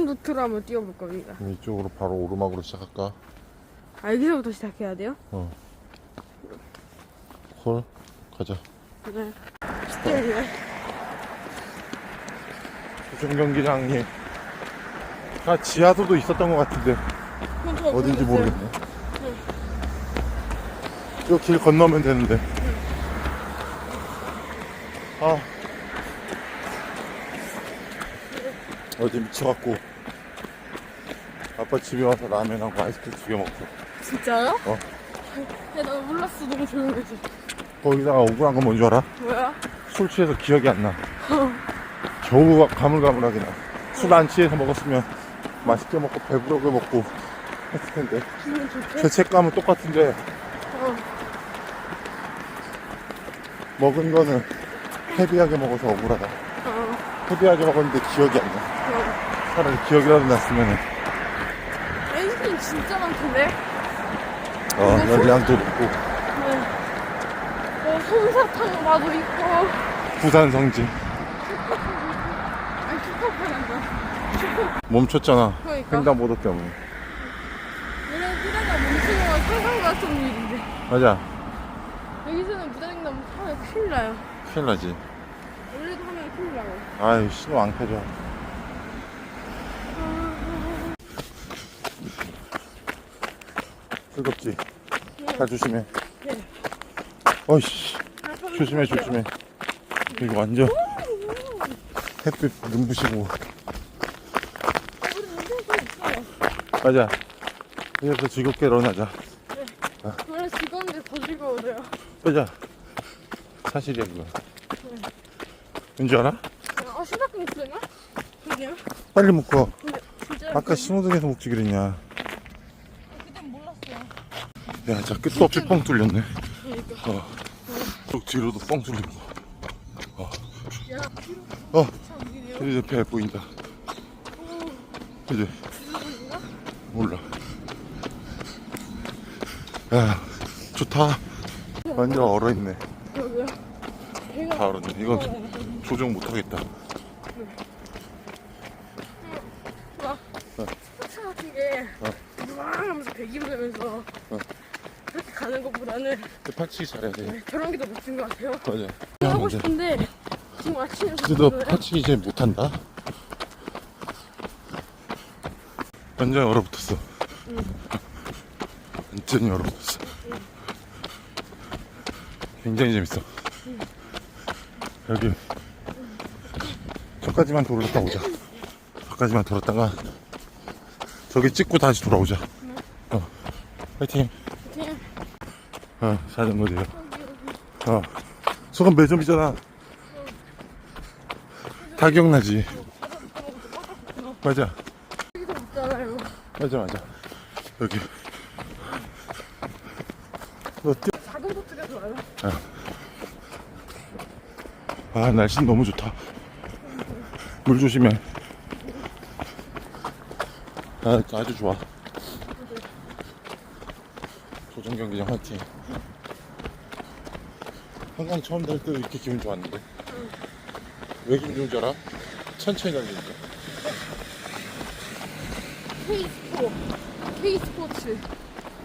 루트로 한번 뛰어볼 겁니다. 그럼 이쪽으로 바로 오르막으로 시작할까? 아, 여기서부터 시작해야 돼요? 어. 콜 가자. 네. 스테이네. 조정 경기장이 아 지하도도 있었던 것 같은데 어딘지 모르겠네. 이 길 건너면 되는데. 아. 어제 미쳐갖고 아빠 집에 와서 라면하고 아이스크림 두 개 먹고 진짜요? 어. 야, 나 몰랐어. 너무 조용해지. 거기다가 억울한 건 뭔지 알아? 뭐야? 술 취해서 기억이 안 나. 겨우 가물가물하게 나. 술 안 취해서 먹었으면 맛있게 먹고 배부르게 먹고 했을 텐데. 기분? 죄책감은 똑같은데 어. 먹은 거는 헤비하게 먹어서 억울하다. 어. 헤비하게 먹었는데 기억이 안 나. 어. 차라리 기억이라도 났으면은 아이스크림 진짜 많던데? 어, 열량도 높고 네. 어, 솜사탕 마도 있고. 부산 성지 아니, 슈퍼파란다. 멈췄잖아. 그러니까. 횡단보도 때문에. 이런 휴대가 멈추는 건 상상 같은 일인데. 맞아. 여기서는 무단횡단 하면 큰일 나요. 큰일 나지. 원래도 하면 큰일 나요. 아유 신호 안 켜져. 즐겁지. 잘 조심해. 네. 어이씨. 조심해 조심해. 이거 완전 햇빛 눈부시고. 맞아. 그래서 즐겁게 런하자. 원래 즐거운데 더 즐거워져요. 맞아. 사실이야 그거. 왠지 알아? 어, 휴대폰 있으냐? 그냥? 빨리 묶어. 진짜. 아까 신호등에서 묶지 그랬냐. 야, 자 끝도 없이 뻥 뚫렸네. 어. 쭉 뒤로도 뻥 뚫리고. 야, 어, 참 이게요. 이제 배 보인다. 이제 몰라. 야, 좋다. 완전 얼어있네. 다 얼었네. 이건 조정 못하겠다. 막 스포츠 같은 게 우왕 하면서 배기로 되면서 어. 가는 것보다는 팔치기 잘해야 돼. 저런 게 더 멋진 것 같아요. 맞아. 하고 싶은데 지금 아침에 근데 너 팔치기 이제 못한다? 완전 얼어붙었어. 완전히 얼어붙었어. 굉장히 재밌어. 여기 저까지만 돌았다 오자. 저까지만 돌았다가 저기 찍고 다시 돌아오자. 어, 파이팅. 어, 자전거 대요. 어, 소금 매점이잖아. 다 기억나지? 맞아, 있잖아요. 맞아, 맞아. 여기. 너 뛰어. 작은 보트가 좋아요. 아, 날씨 너무 좋다. 물 조심해. 아, 아주 좋아. 조정 경기장 화이팅. 한강 처음 달 때도 이렇게 기분 좋았는데. 왜 기분 좋은 줄 알아? 천천히 달리니까. K-스포. K-스포츠.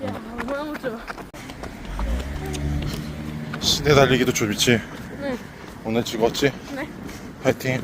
야, 얼마나 멋져. 시내 달리기도 좋지. 네. 오늘 즐거웠지? 네. 파이팅.